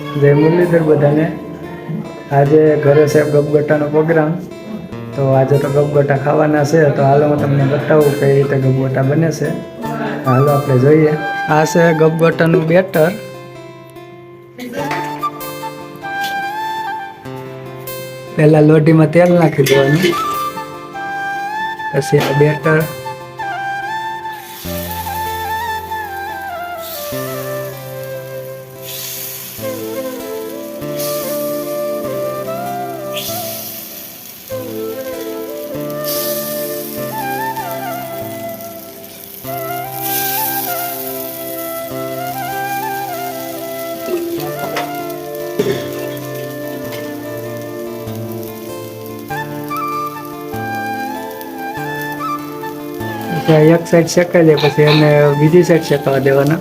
જય મુરલીધર બધાને. આજે ઘરે છે ગપગટાનો પ્રોગ્રામ. તો આજે તો ગપગોટા ખાવાના છે. તો હાલો હું તમને બતાવું કઈ રીતે ગપગોટા બને છે. હાલો આપણે જોઈએ. આ છે ગપગોટાનું બેટર. પહેલાં લોઢીમાં તેલ નાખી દેવાનું. પછી આ બેટર. એક સાઈડ શેકાઈ જાય પછી એને બીજી સાઈડ શેકાવા દેવાના.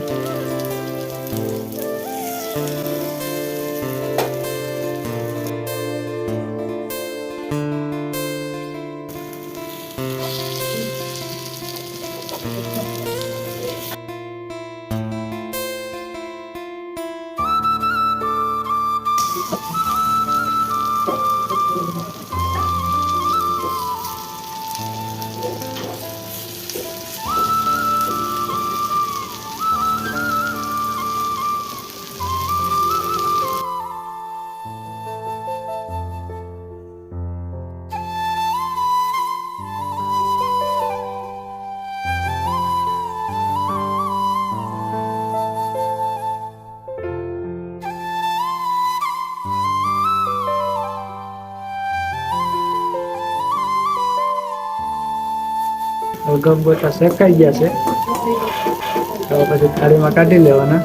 હવે ગપગોટા શેકાઈ ગયા છે. તો પછી થાળીમાં કાઢી લેવાના.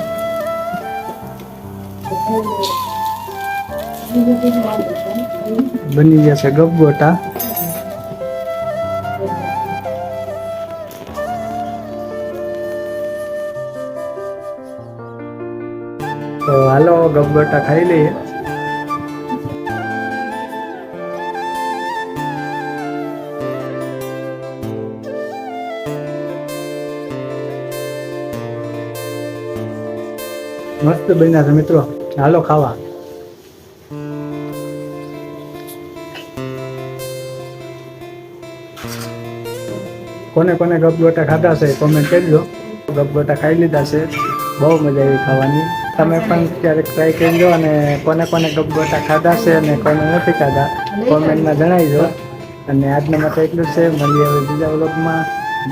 બની ગયા છે ગપગોટા તો હાલો ગપગોટા ખાઈ લઈએ. મસ્ત બન્યા છે મિત્રો. હાલો ખાવા. કોને કોને ગપગોટા ખાધા છે કોમેન્ટ કરજો. ગપગોટા ખાઈ લીધા છે. બહુ મજા આવી ખાવાની. તમે પણ ક્યારેક ટ્રાય કરજો અને કોને કોને ગપગોટા ખાધા છે અને કોને નથી ખાધા કોમેન્ટમાં જણાવજો. અને આજના માટે એટલું છે. મળીએ હવે બીજા વ્લોગમાં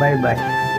બાય બાય